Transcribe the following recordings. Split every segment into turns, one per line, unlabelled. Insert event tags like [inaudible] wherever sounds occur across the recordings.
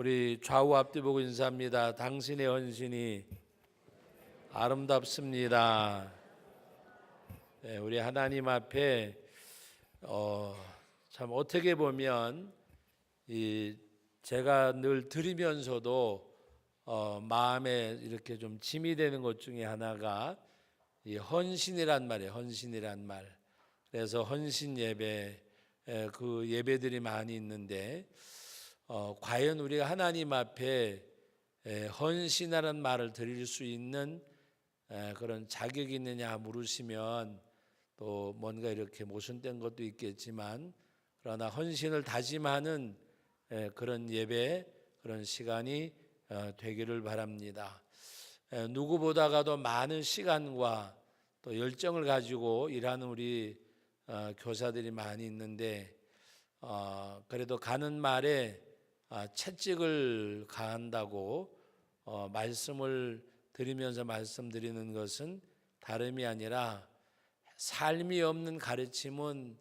우리 좌우 앞뒤 보고 인사합니다. 당신의 헌신이 아름답습니다. 네, 우리 하나님 앞에 어, 참 어떻게 보면 이 제가 늘 드리면서도 어, 마음에 이렇게 좀 짐이 되는 것 중에 하나가 이 헌신이란 말이에요. 헌신이란 말. 그래서 헌신 예배 에, 그 예배들이 많이 있는데 어, 과연 우리가 하나님 앞에 에, 헌신이라는 말을 드릴 수 있는 에, 그런 자격이 있느냐 물으시면 또 뭔가 이렇게 모순된 것도 있겠지만 그러나 헌신을 다짐하는 에, 그런 예배 그런 시간이 어, 되기를 바랍니다. 에, 누구보다가도 많은 시간과 또 열정을 가지고 일하는 우리 어, 교사들이 많이 있는데 어, 그래도 가는 말에 아, 채찍을 가한다고 어, 말씀을 드리면서 말씀드리는 것은 다름이 아니라 삶이 없는 가르침은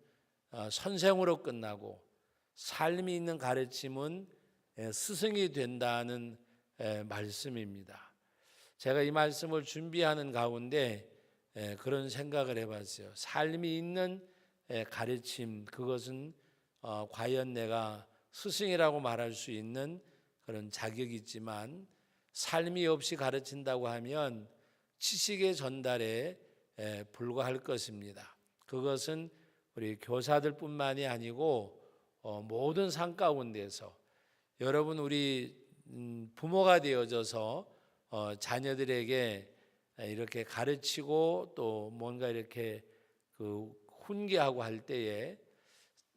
어, 선생으로 끝나고 삶이 있는 가르침은 에, 스승이 된다는 에, 말씀입니다. 제가 이 말씀을 준비하는 가운데 에, 그런 생각을 해봤어요. 삶이 있는 에, 가르침 그것은 어, 과연 내가 스승이라고 말할 수 있는 그런 자격이 있지만 삶이 없이 가르친다고 하면 지식의 전달에 에, 불과할 것입니다. 그것은 우리 교사들뿐만이 아니고 어, 모든 상 가운데서 여러분 우리 음, 부모가 되어져서 어, 자녀들에게 이렇게 가르치고 또 뭔가 이렇게 그 훈계하고 할 때에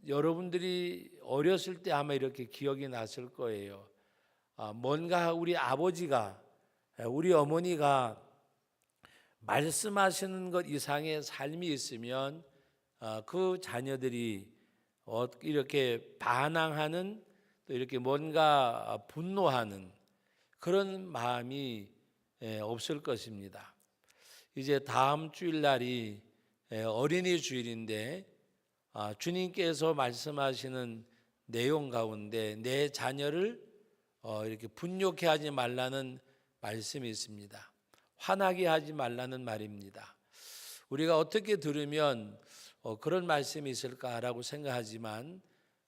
여러분들이 어렸을 때 아마 이렇게 기억이 났을 거예요. 아, 뭔가 우리 아버지가 우리 어머니가 말씀하시는 것 이상의 삶이 있으면 아, 그 자녀들이 어, 이렇게 반항하는 또 이렇게 뭔가 분노하는 그런 마음이 예, 없을 것입니다. 이제 다음 주일 날이 예, 어린이 주일인데 아, 주님께서 말씀하시는 내용 가운데 내 자녀를 어, 이렇게 분욕해 하지 말라는 말씀이 있습니다. 화나게 하지 말라는 말입니다. 우리가 어떻게 들으면 어, 그런 말씀이 있을까라고 생각하지만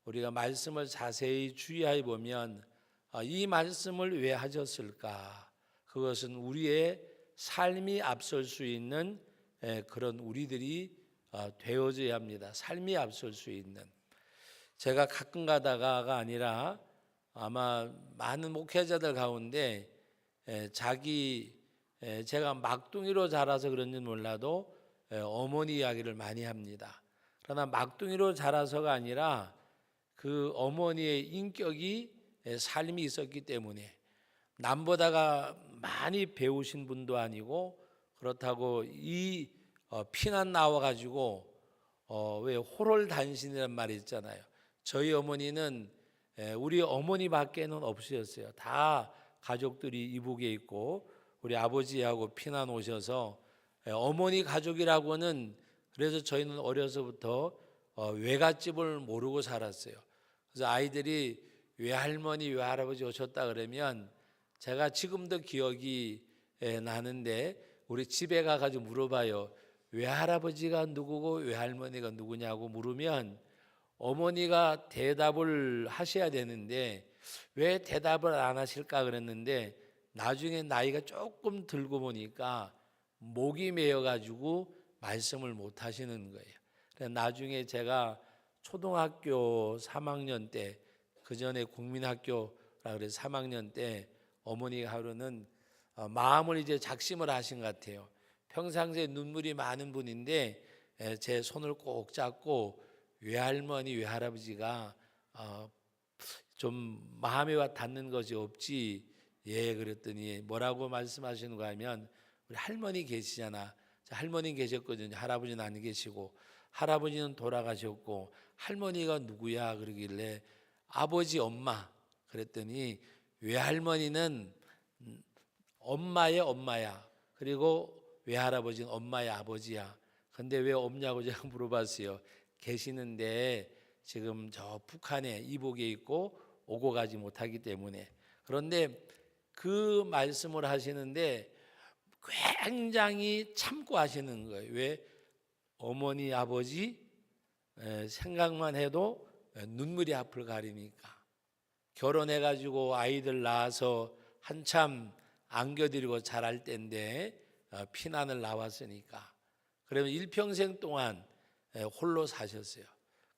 우리가 말씀을 자세히 주의해 보면 아, 이 말씀을 왜 하셨을까? 그것은 우리의 삶이 앞설 수 있는 에, 그런 우리들이 어, 되어져야 합니다. 삶이 앞설 수 있는. 제가 가끔 가다가가 아니라 아마 많은 목회자들 가운데 에, 자기 에, 제가 막둥이로 자라서 그런지 몰라도 에, 어머니 이야기를 많이 합니다. 그러나 막둥이로 자라서가 아니라 그 어머니의 인격이 에, 삶이 있었기 때문에 남보다가 많이 배우신 분도 아니고 그렇다고 이 어, 피난 나와 가지고 어, 왜 호롤 단신이란 말이 있잖아요. 저희 어머니는 에, 우리 어머니밖에는 없으셨어요. 다 가족들이 이북에 있고 우리 아버지하고 피난 오셔서 에, 어머니 가족이라고는 그래서 저희는 어려서부터 어, 외갓집을 모르고 살았어요. 그래서 아이들이 외할머니 외할아버지 오셨다 그러면 제가 지금도 기억이 에, 나는데 우리 집에 가가지고 물어봐요. 외할아버지가 누구고 외할머니가 누구냐고 물으면 어머니가 대답을 하셔야 되는데 왜 대답을 안 하실까 그랬는데 나중에 나이가 조금 들고 보니까 목이 메어 가지고 말씀을 못 하시는 거예요. 그래서 나중에 제가 초등학교 3학년 때 그 전에 국민학교라 그래서 3학년 때 어머니가 하루는 어, 마음을 이제 작심을 하신 것 같아요. 평상시에 눈물이 많은 분인데 제 손을 꼭 잡고 외할머니 외할아버지가 어, 좀 마음에 와 닿는 것이 없지. 예 그랬더니 뭐라고 말씀하시는가 하면 우리 할머니 계시잖아. 할머니 계셨거든요. 할아버지는 안 계시고. 할아버지는 돌아가셨고 할머니가 누구야? 그러길래 아버지 엄마. 그랬더니 외할머니는 엄마의 엄마야. 그리고 외할아버지는 엄마의 아버지야. 근데 왜 없냐고 제가 [laughs] 물어봤어요. 계시는데 지금 저 북한에 이복에 있고 오고 가지 못하기 때문에 그런데 그 말씀을 하시는데 굉장히 참고 하시는 거예요. 왜 어머니 아버지 에, 생각만 해도 에, 눈물이 앞을 가리니까 결혼해 가지고 아이들 낳아서 한참 안겨드리고 자랄 때인데 어, 피난을 나왔으니까 그러면 일평생 동안 에, 홀로 사셨어요.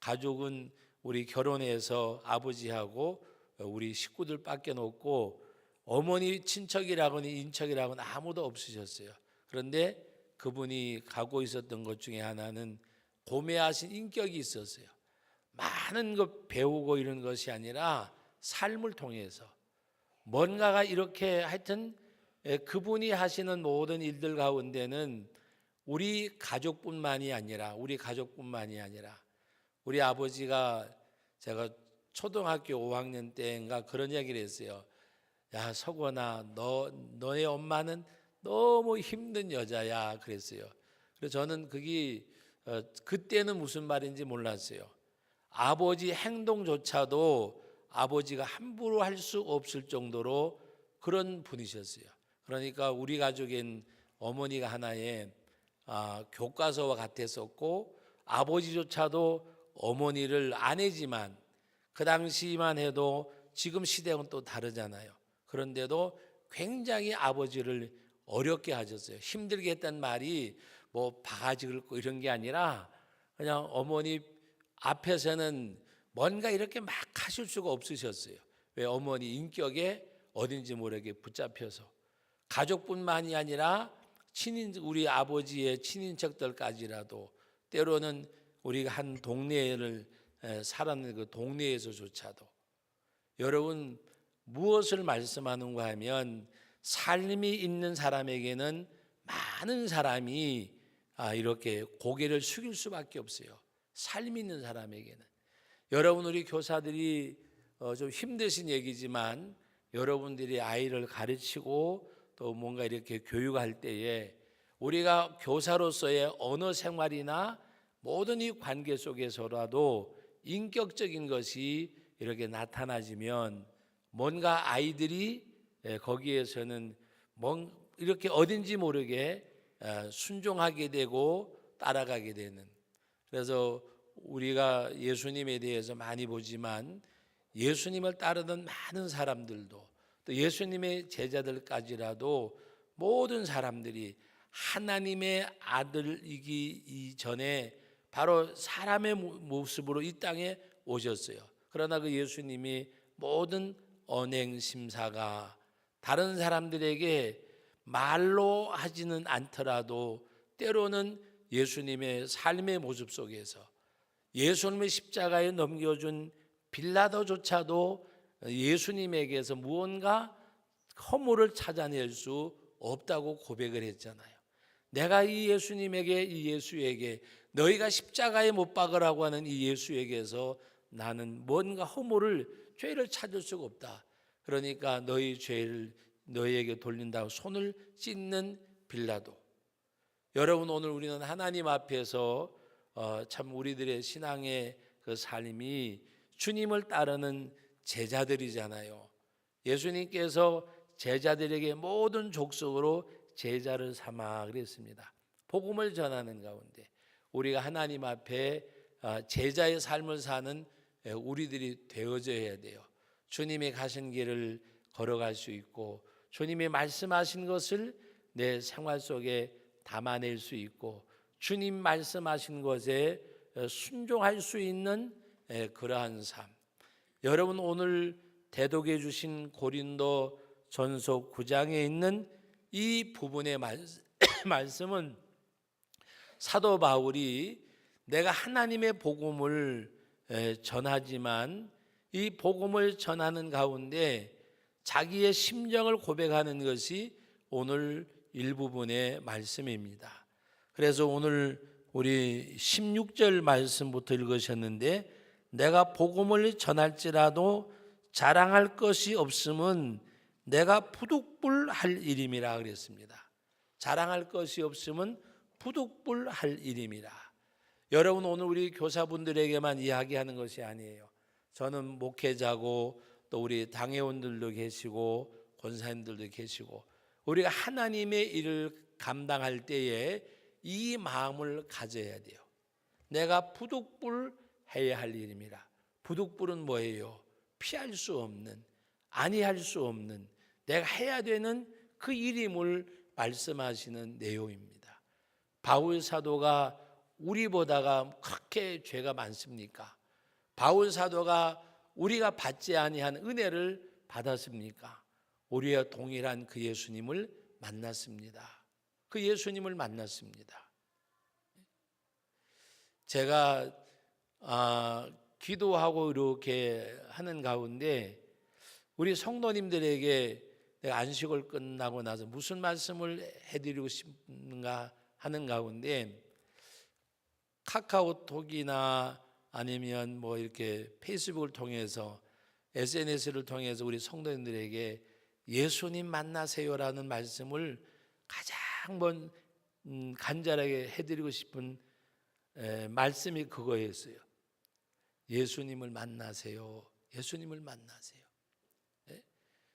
가족은 우리 결혼해서 아버지하고 어, 우리 식구들밖에 없고 어머니 친척이라거니 인척이라고는 아무도 없으셨어요. 그런데 그분이 갖고 있었던 것 중에 하나는 고매하신 인격이 있었어요. 많은 것 배우고 이런 것이 아니라 삶을 통해서 뭔가가 이렇게 하여튼 에, 그분이 하시는 모든 일들 가운데는 우리 가족뿐만이 아니라 우리 가족뿐만이 아니라 우리 아버지가 제가 초등학교 5학년 때인가 그런 이야기를 했어요. 야 석원아 너 너의 엄마는 너무 힘든 여자야 그랬어요. 그래서 저는 그게 어, 그때는 무슨 말인지 몰랐어요. 아버지 행동조차도 아버지가 함부로 할 수 없을 정도로 그런 분이셨어요. 그러니까 우리 가족엔 어머니가 하나의 아, 교과서와 같았었고 아버지조차도 어머니를 아내지만 그 당시만 해도 지금 시대는 또 다르잖아요. 그런데도 굉장히 아버지를 어렵게 하셨어요. 힘들게 했단 말이 뭐 바가지 긁고 이런 게 아니라 그냥 어머니 앞에서는 뭔가 이렇게 막 하실 수가 없으셨어요. 왜 어머니 인격에 어딘지 모르게 붙잡혀서 가족뿐만이 아니라 친인 우리 아버지의 친인척들까지라도 때로는 우리가 한 동네를 에, 살았는 그 동네에서조차도 여러분 무엇을 말씀하는가 하면 삶이 있는 사람에게는 많은 사람이 아, 이렇게 고개를 숙일 수밖에 없어요. 삶이 있는 사람에게는 여러분 우리 교사들이 어, 좀 힘드신 얘기지만 여러분들이 아이를 가르치고 또 뭔가 이렇게 교육할 때에 우리가 교사로서의 언어 생활이나 모든 이 관계 속에서라도 인격적인 것이 이렇게 나타나지면 뭔가 아이들이 예, 거기에서는 뭔 이렇게 어딘지 모르게 어, 순종하게 되고 따라가게 되는. 그래서 우리가 예수님에 대해서 많이 보지만 예수님을 따르던 많은 사람들도 또 예수님의 제자들까지라도 모든 사람들이 하나님의 아들이기 이전에 바로 사람의 모습으로 이 땅에 오셨어요. 그러나 그 예수님이 모든 언행 심사가 다른 사람들에게 말로 하지는 않더라도 때로는 예수님의 삶의 모습 속에서 예수님의 십자가에 넘겨준 빌라도조차도 예수님에게서 무언가 허물을 찾아낼 수 없다고 고백을 했잖아요. 내가 이 예수님에게 이 예수에게 너희가 십자가에 못 박으라고 하는 이 예수에게서 나는 뭔가 허물을 죄를 찾을 수가 없다. 그러니까 너희 죄를 너희에게 돌린다고 손을 찢는 빌라도. 여러분 오늘 우리는 하나님 앞에서 어, 참 우리들의 신앙의 그 삶이 주님을 따르는 제자들이잖아요. 예수님께서 제자들에게 모든 족속으로 제자를 삼아 그랬습니다. 복음을 전하는 가운데 우리가 하나님 앞에 어, 제자의 삶을 사는 우리들이 되어져야 돼요. 주님이 가신 길을 걸어갈 수 있고 주님이 말씀하신 것을 내 생활 속에 담아낼 수 있고 주님 말씀하신 것에 순종할 수 있는 그러한 삶. 여러분 오늘 대독해 주신 고린도 전서 9장에 있는 이 부분의 [coughs] 말씀은 사도 바울이 내가 하나님의 복음을 전하지만 이 복음을 전하는 가운데 자기의 심정을 고백하는 것이 오늘 일부분의 말씀입니다. 그래서 오늘 우리 16절 말씀부터 읽으셨는데 내가 복음을 전할지라도 자랑할 것이 없음은 내가 부득불할 일임이라 그랬습니다. 자랑할 것이 없음은 부득불할 일임이라. 여러분 오늘 우리 교사분들에게만 이야기하는 것이 아니에요. 저는 목회자고 또또 우리 당회원들도 계시고 권사님들도 계시고 우리가 하나님의 일을 감당할 때에 이 마음을 가져야 돼요. 내가 부득불 해야 할 일입니다. 부득불은 뭐예요? 피할 수 없는 아니할 수 없는 내가 해야 되는 그 일임을 말씀하시는 내용입니다. 바울 사도가 우리보다가 그렇게 죄가 많습니까? 바울 사도가 우리가 받지 아니한 은혜를 받았습니까? 우리와 동일한 그 예수님을 만났습니다. 그 예수님을 만났습니다. 제가 아, 기도하고 이렇게 하는 가운데 우리 성도님들에게 내가 안식을 끝나고 나서 무슨 말씀을 해드리고 싶은가 하는 가운데 카카오톡이나 아니면 뭐 이렇게 페이스북을 통해서 SNS를 통해서 우리 성도님들에게 예수님 만나세요라는 말씀을 가장 먼 음, 간절하게 해드리고 싶은 에, 말씀이 그거였어요. 예수님을 만나세요. 예수님을 만나세요. 예?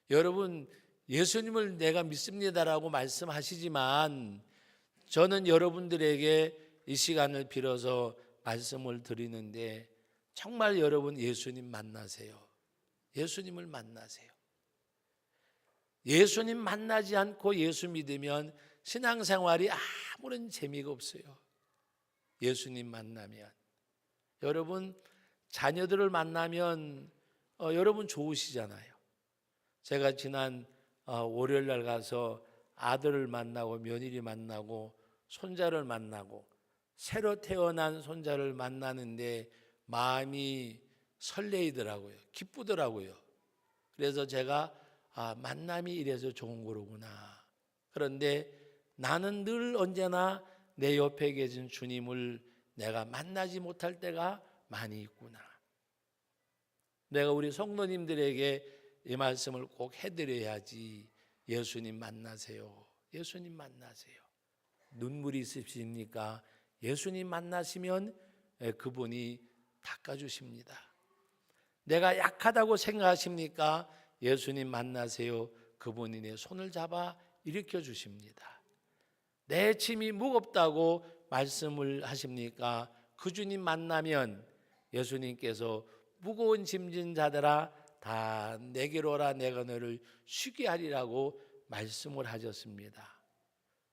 여러분 예수님을 내가 믿습니다라고 말씀하시지만 저는 여러분들에게 이 시간을 빌어서 말씀을 드리는데 정말 여러분 예수님 만나세요. 예수님을 만나세요. 예수님 만나지 않고 예수 믿으면 신앙생활이 아무런 재미가 없어요. 예수님 만나면 여러분 자녀들을 만나면 어, 여러분 좋으시잖아요. 제가 지난 어, 월요일 날 가서 아들을 만나고 며느리 만나고 손자를 만나고 새로 태어난 손자를 만나는데 마음이 설레이더라고요. 기쁘더라고요. 그래서 제가 아, 만남이 이래서 좋은 거로구나. 그런데 나는 늘 언제나 내 옆에 계신 주님을 내가 만나지 못할 때가 많이 있구나. 내가 우리 성도님들에게 이 말씀을 꼭 해드려야지. 예수님 만나세요. 예수님 만나세요. 눈물이 있으십니까? 예수님 만나시면 그분이 닦아주십니다. 내가 약하다고 생각하십니까? 예수님 만나세요. 그분이 내 손을 잡아 일으켜 주십니다. 내 짐이 무겁다고 말씀을 하십니까? 그 주님 만나면 예수님께서 무거운 짐진 자들아 다 내게로 오라 내가 너를 쉬게 하리라고 말씀을 하셨습니다.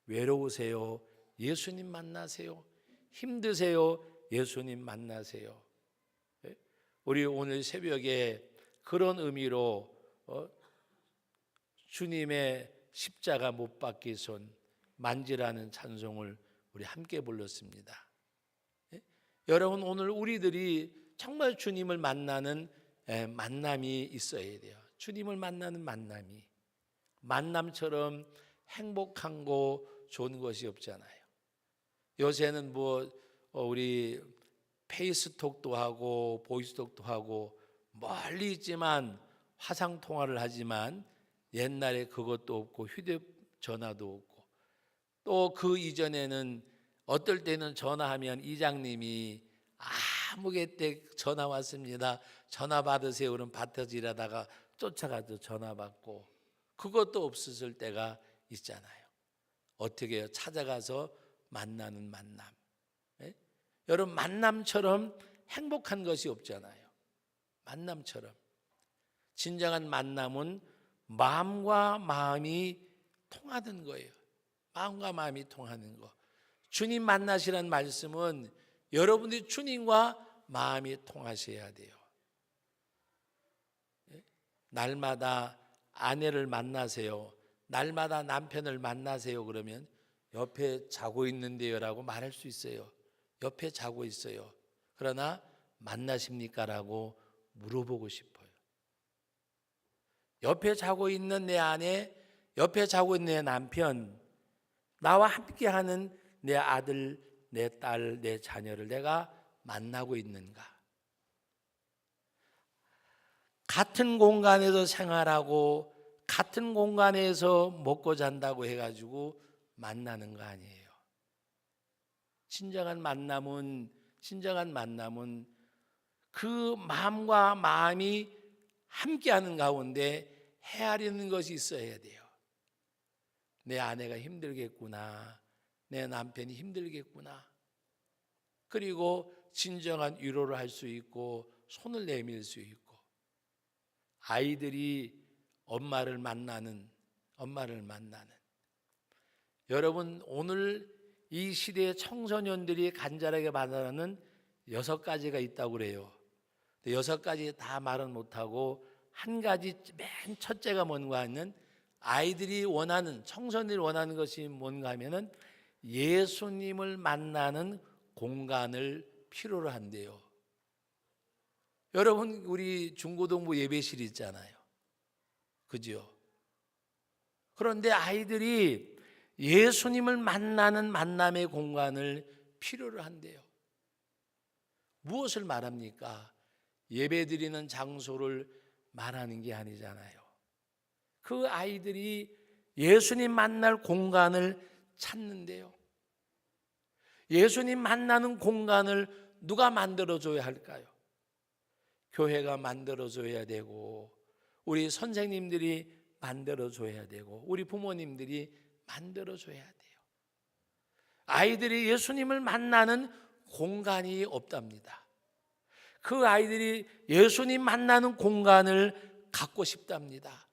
외로우세요? 예수님 만나세요. 힘드세요? 예수님 만나세요. 예? 우리 오늘 새벽에 그런 의미로 어? 주님의 십자가 못 박기 손 만지라는 찬송을 우리 함께 불렀습니다. 예? 여러분 오늘 우리들이 정말 주님을 만나는 예, 만남이 있어야 돼요. 주님을 만나는 만남이 만남처럼 행복한 거 좋은 것이 없잖아요. 요새는 뭐 어, 우리 페이스톡도 하고 보이스톡도 하고 멀리 있지만 화상 통화를 하지만 옛날에 그것도 없고 휴대전화도 없고 또 그 이전에는 어떨 때는 전화하면 이장님이 아무개 때 전화 왔습니다. 전화 받으세요. 그럼 밭에서 일하다가 쫓아가서 전화 받고 그것도 없었을 때가 있잖아요. 어떻게? 찾아가서 만나는 만남. 예? 여러분 만남처럼 행복한 것이 없잖아요. 만남처럼. 진정한 만남은 마음과 마음이 통하는 거예요. 마음과 마음이 통하는 거. 주님 만나시라는 말씀은 여러분들이 주님과 마음이 통하셔야 돼요. 예? 날마다 아내를 만나세요. 날마다 남편을 만나세요. 그러면 옆에 자고 있는데요라고 말할 수 있어요. 옆에 자고 있어요. 그러나 만나십니까? 라고 물어보고 싶어요. 옆에 자고 있는 내 아내, 옆에 자고 있는 내 남편, 나와 함께 하는 내 아들, 내 딸, 내 자녀를 내가 만나고 있는가? 같은 공간에서 생활하고 같은 공간에서 먹고 잔다고 해가지고 만나는 거 아니에요. 진정한 만남은 진정한 만남은 그 마음과 마음이 함께하는 가운데 헤아리는 것이 있어야 돼요. 내 아내가 힘들겠구나. 내 남편이 힘들겠구나. 그리고 진정한 위로를 할 수 있고 손을 내밀 수 있고 아이들이 엄마를 만나는 엄마를 만나는 여러분 오늘 이 시대의 청소년들이 간절하게 바라는 여섯 가지가 있다고 그래요. 여섯 가지 다 말은 못하고 한 가지 맨 첫째가 뭔가 하면 아이들이 원하는 청소년들이 원하는 것이 뭔가 하면은 예수님을 만나는 공간을 필요로 한대요. 여러분 우리 중고등부 예배실 있잖아요. 그죠? 그런데 아이들이 예수님을 만나는 만남의 공간을 필요로 한대요. 무엇을 말합니까? 예배 드리는 장소를 말하는 게 아니잖아요. 그 아이들이 예수님 만날 공간을 찾는데요. 예수님 만나는 공간을 누가 만들어줘야 할까요? 교회가 만들어줘야 되고, 우리 선생님들이 만들어줘야 되고, 우리 부모님들이 만들어줘야 돼요. 아이들이 예수님을 만나는 공간이 없답니다. 그 아이들이 예수님 만나는 공간을 갖고 싶답니다.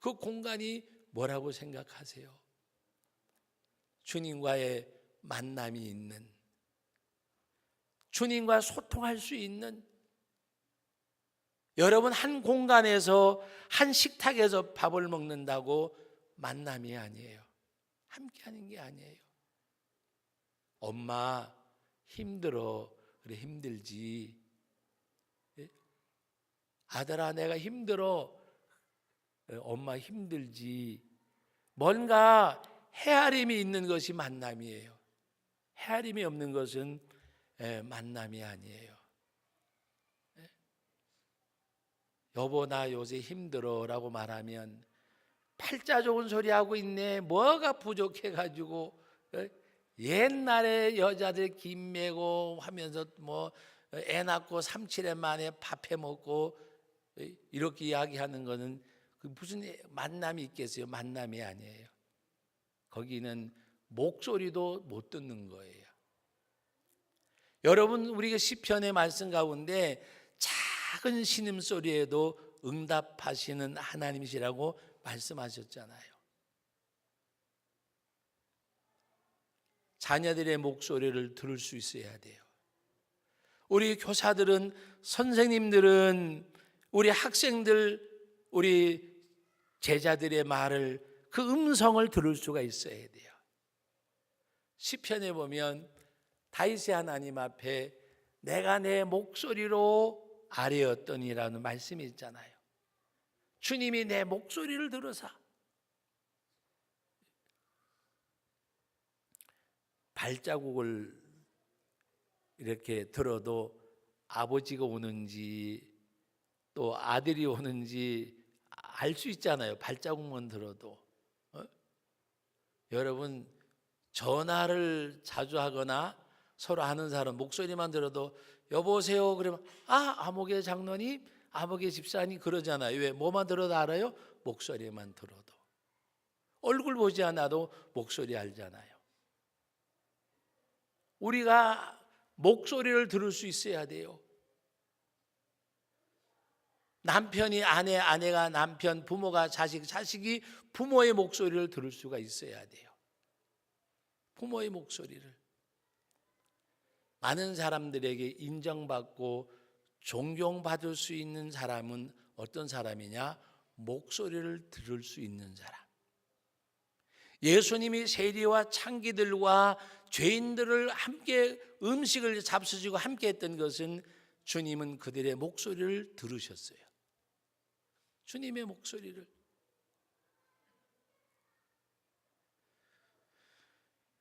그 공간이 뭐라고 생각하세요? 주님과의 만남이 있는, 주님과 소통할 수 있는, 여러분 한 공간에서 한 식탁에서 밥을 먹는다고 만남이 아니에요. 함께 하는 게 아니에요. 엄마 힘들어. 그래 힘들지. 예? 아들아 내가 힘들어. 예, 엄마 힘들지. 뭔가 헤아림이 있는 것이 만남이에요. 헤아림이 없는 것은 예, 만남이 아니에요. 여보 나 요새 힘들어라고 말하면 팔자 좋은 소리 하고 있네. 뭐가 부족해 가지고 옛날에 여자들 김 매고 하면서 뭐 애 낳고 삼칠에 만에 밥해 먹고 이렇게 이야기하는 그 무슨 만남이 있겠어요? 만남이 아니에요. 거기는 목소리도 못 듣는 거예요. 여러분 우리가 시편의 말씀 가운데 작은 신음 소리에도 응답하시는 하나님이시라고 말씀하셨잖아요. 자녀들의 목소리를 들을 수 있어야 돼요. 우리 교사들은 선생님들은 우리 학생들 우리 제자들의 말을 그 음성을 들을 수가 있어야 돼요. 시편에 보면 다윗의 하나님 앞에 내가 내 목소리로 아뢰었더니라는 말씀이 있잖아요. 주님이 내 목소리를 들으사 발자국을 이렇게 들어도 아버지가 오는지 또 아들이 오는지 알 수 있잖아요. 발자국만 들어도. 어? 여러분 전화를 자주 하거나 서로 아는 사람 목소리만 들어도 여보세요 그러면 아 아목의 장로님 아목의 집사님 그러잖아요. 왜 뭐만 들어도 알아요? 목소리만 들어도 얼굴 보지 않아도 목소리 알잖아요. 우리가 목소리를 들을 수 있어야 돼요. 남편이 아내, 아내가 남편, 부모가 자식, 자식이 부모의 목소리를 들을 수가 있어야 돼요. 부모의 목소리를. 많은 사람들에게 인정받고 존경받을 수 있는 사람은 어떤 사람이냐? 목소리를 들을 수 있는 사람. 예수님이 세리와 창기들과 죄인들을 함께 음식을 잡수시고 함께 했던 것은 주님은 그들의 목소리를 들으셨어요. 주님의 목소리를.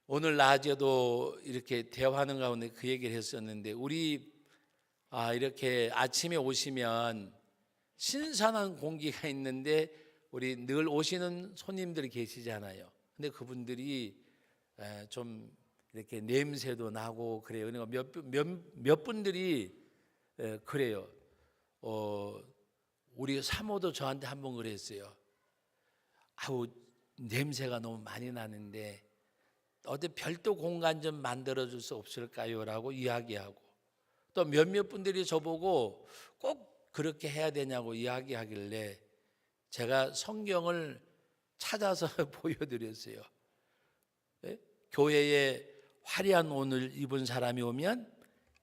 오늘 낮에도 이렇게 대화하는 가운데 그 얘기를 했었는데 우리 아 이렇게 아침에 오시면 신선한 공기가 있는데 우리 늘 오시는 손님들이 계시잖아요. 근데 그분들이 좀 이렇게 냄새도 나고 그래요. 그러니까 몇, 몇, 몇 분들이 에, 그래요. 어, 우리 사모도 저한테 한 번 그랬어요. 아우 냄새가 너무 많이 나는데 어디 별도 공간 좀 만들어 줄 수 없을까요라고 이야기하고 또 몇몇 분들이 저보고 꼭 그렇게 해야 되냐고 이야기하길래 제가 성경을 찾아서 [laughs] 보여드렸어요. 예? 교회에 화려한 옷을 입은 사람이 오면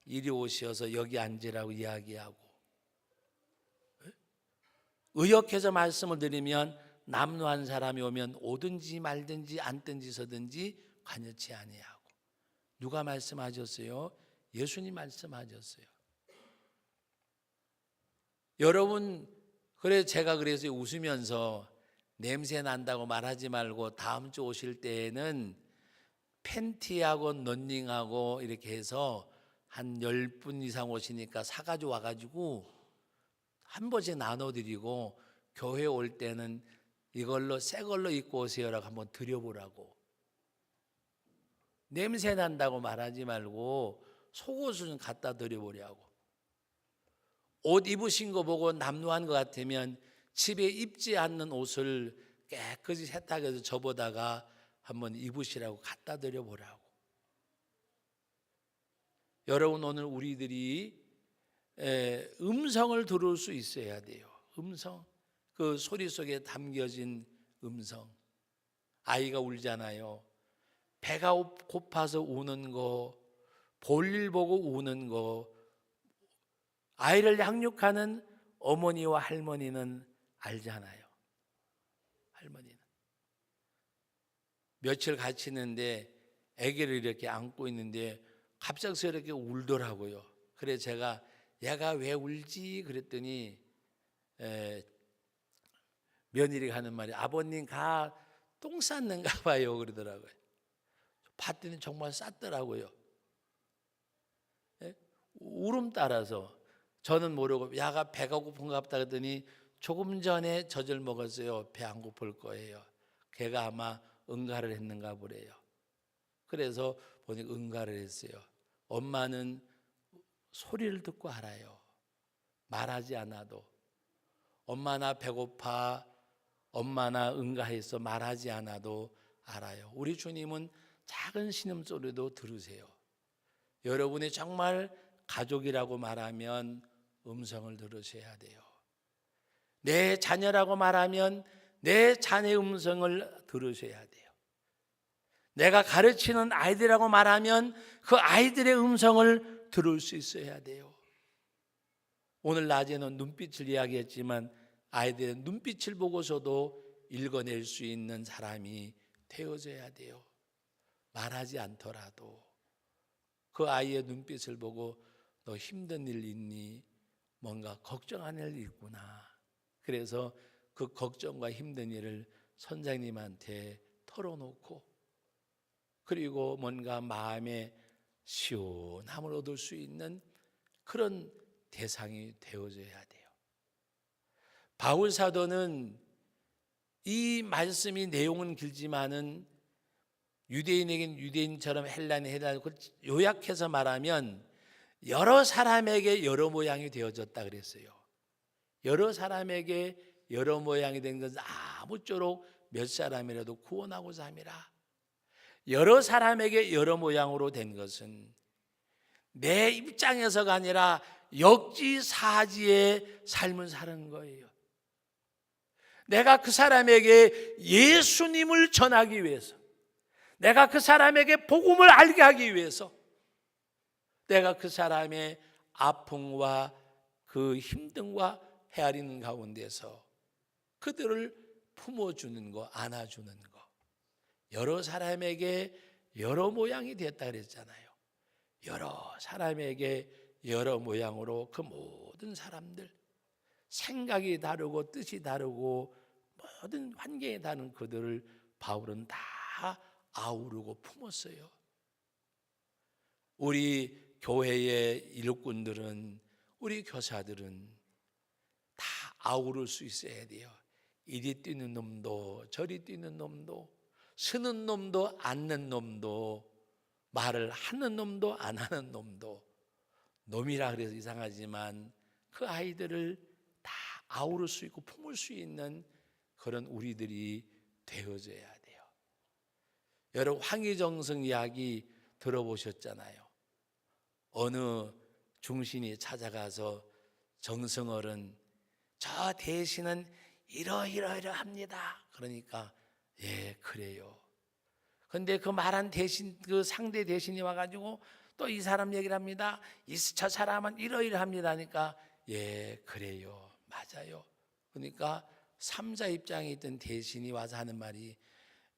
이리 오셔서 여기 앉으라고 이야기하고 예? 의역해서 말씀을 드리면 남루한 사람이 오면 오든지 말든지 앉든지 서든지 관여치 아니하고 누가 말씀하셨어요? 예수님 말씀하셨어요. 여러분 그래 제가 그래서 웃으면서 냄새 난다고 말하지 말고 다음 주 오실 때에는 팬티하고 런닝하고 이렇게 해서 한열분 이상 오시니까 사가지고 와가지고 한 번씩 나눠드리고 교회 올 때는 이걸로 새 걸로 입고 오세요라고 한번 드려보라고 냄새 난다고 말하지 말고 속옷을 좀 갖다 드려보려고 옷 입으신 거 보고 남루한 것 같으면 집에 입지 않는 옷을 깨끗이 세탁해서 접어다가 한번 입으시라고 갖다 드려 보라고. 여러분 오늘 우리들이 에, 음성을 들을 수 있어야 돼요. 음성. 그 소리 속에 담겨진 음성. 아이가 울잖아요. 배가 고파서 우는 거, 볼일 보고 우는 거, 아이를 양육하는 어머니와 할머니는 알잖아요. 할머니는 며칠 같이 있는데 아기를 이렇게 안고 있는데 갑작스럽게 울더라고요. 그래 제가 얘가 왜 울지 그랬더니 에, 며느리가 하는 말이 아버님 가 똥 쌌는가 [laughs] 봐요 그러더라고요. 봤더니 정말 쌌더라고요. 에? 울음 따라서 저는 모르고 야가 배가 고픈가 보다 그랬더니 조금 전에 젖을 먹었어요. 배 안 고플 거예요. 걔가 아마 응가를 했는가 보래요. 그래서 보니 응가를 했어요. 엄마는 소리를 듣고 알아요. 말하지 않아도 엄마 나 배고파 엄마 나 응가해서 말하지 않아도 알아요. 우리 주님은 작은 신음소리도 들으세요. 여러분이 정말 가족이라고 말하면 음성을 들으셔야 돼요. 내 자녀라고 말하면 내 자녀의 음성을 들으셔야 돼요. 내가 가르치는 아이들이라고 말하면 그 아이들의 음성을 들을 수 있어야 돼요. 오늘 낮에는 눈빛을 이야기했지만 아이들의 눈빛을 보고서도 읽어낼 수 있는 사람이 되어져야 돼요. 말하지 않더라도 그 아이의 눈빛을 보고 너 힘든 일 있니? 뭔가 걱정하는 일 있구나. 그래서 그 걱정과 힘든 일을 선장님한테 털어놓고 그리고 뭔가 마음에 시원함을 얻을 수 있는 그런 대상이 되어져야 돼요. 바울 사도는 이 말씀이 내용은 길지만은 유대인에겐 유대인처럼 헬란이 헬란 요약해서 말하면 여러 사람에게 여러 모양이 되어졌다 그랬어요. 여러 사람에게 여러 모양이 된 것은 아무쪼록 몇 사람이라도 구원하고자 함이라. 여러 사람에게 여러 모양으로 된 것은 내 입장에서가 아니라 역지사지의 삶을 사는 거예요. 내가 그 사람에게 예수님을 전하기 위해서, 내가 그 사람에게 복음을 알게 하기 위해서, 내가 그 사람의 아픔과 그 힘듦과 헤아리는 가운데서 그들을 품어주는 거, 안아주는 거. 여러 사람에게 여러 모양이 됐다 그랬잖아요. 여러 사람에게 여러 모양으로 그 모든 사람들 생각이 다르고 뜻이 다르고 모든 환경이 다른 그들을 바울은 다 아우르고 품었어요. 우리 교회의 일꾼들은 우리 교사들은 다 아우를 수 있어야 돼요. 이리 뛰는 놈도 저리 뛰는 놈도 서는 놈도 앉는 놈도 말을 하는 놈도 안 하는 놈도 놈이라 그래서 이상하지만 그 아이들을 다 아우를 수 있고 품을 수 있는 그런 우리들이 되어져야 돼요. 여러분 황희정성 이야기 들어보셨잖아요. 어느 중신이 찾아가서 정성어른 저 대신은 이러이러이러합니다. 그러니까 예 그래요. 근데 그 말한 대신 그 상대 대신이 와가지고 또 이 사람 얘기를 합니다. 이저 사람은 이러이러합니다. 하니까 예 그래요 맞아요. 그러니까 삼자 입장에 있던 대신이 와서 하는 말이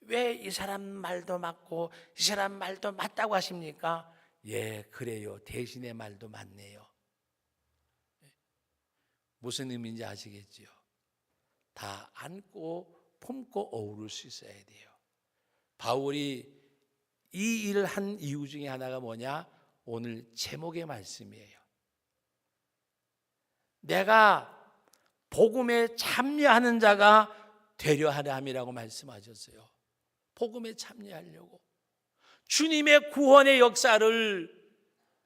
왜 이 사람 말도 맞고 이 사람 말도 맞다고 하십니까? 예 그래요 대신의 말도 맞네요. 무슨 의미인지 아시겠지요? 다 안고 품고 어우를 수 있어야 돼요. 바울이 이 일을 한 이유 중에 하나가 뭐냐? 오늘 제목의 말씀이에요. 내가 복음에 참여하는 자가 되려 하려 함이라고 말씀하셨어요. 복음에 참여하려고. 주님의 구원의 역사를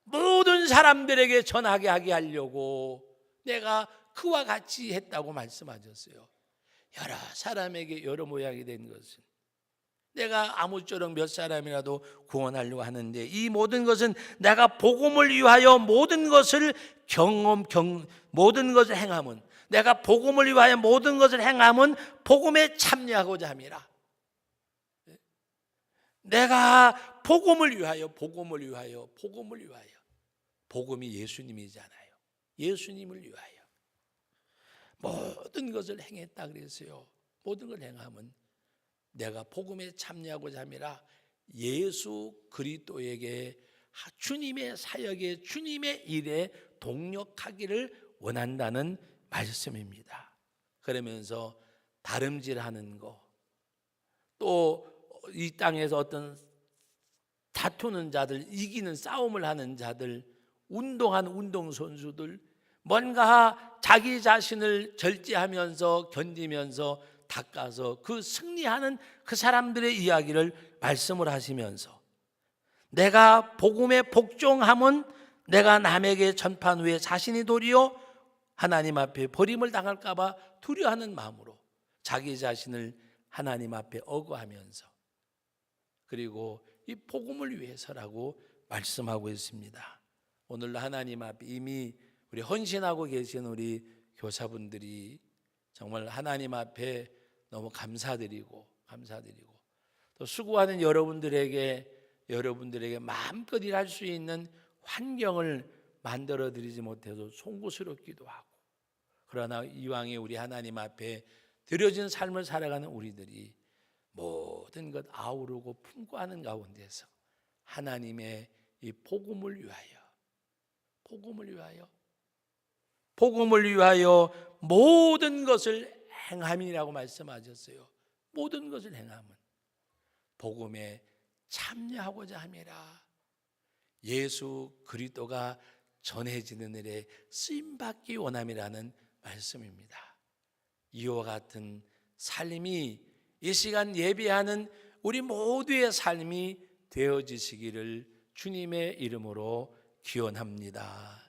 모든 사람들에게 전하게 하게 하려고 내가 그와 같이 했다고 말씀하셨어요. 여러 사람에게 여러 모양이 된 것은 내가 아무쪼록 몇 사람이라도 구원하려고 하는데 이 모든 것은 내가 복음을 위하여 모든 것을 경험 경 모든 것을 행함은 내가 복음을 위하여 모든 것을 행함은 복음에 참여하고자 함이라. 내가 복음을 위하여 복음을 위하여 복음을 위하여 복음이 예수님이잖아요. 예수님을 위하여 모든 것을 행했다 그랬어요. 모든 걸 행함은 내가 복음에 참여하고자 함이라 예수 그리스도에게 주님의 사역에 주님의 일에 동력하기를 원한다는 말씀입니다. 그러면서 다름질하는 거, 또 이 땅에서 어떤 다투는 자들, 이기는 싸움을 하는 자들, 운동하는 운동 선수들, 뭔가 자기 자신을 절제하면서 견디면서 닦아서 그 승리하는 그 사람들의 이야기를 말씀을 하시면서 내가 복음에 복종함은 내가 남에게 전판 후에 자신이 도리어 하나님 앞에 버림을 당할까봐 두려워하는 마음으로 자기 자신을 하나님 앞에 어거하면서 그리고 이 복음을 위해서라고 말씀하고 있습니다. 오늘 하나님 앞에 이미 우리 헌신하고 계신 우리 교사분들이 정말 하나님 앞에 너무 감사드리고 감사드리고 또 수고하는 여러분들에게 여러분들에게 마음껏 일할 수 있는 환경을 만들어 드리지 못해서 송구스럽기도 하고 그러나 이왕에 우리 하나님 앞에 드려진 삶을 살아가는 우리들이 모든 것 아우르고 품고 하는 가운데서 하나님의 이 복음을 위하여 복음을 위하여 복음을 위하여 모든 것을 행함이라고 말씀하셨어요. 모든 것을 행함은 복음에 참여하고자 함이라. 예수 그리스도가 전해지는 일에 쓰임 받기 원함이라는 말씀입니다. 이와 같은 삶이 이 시간 예배하는 우리 모두의 삶이 되어지시기를 주님의 이름으로 기원합니다.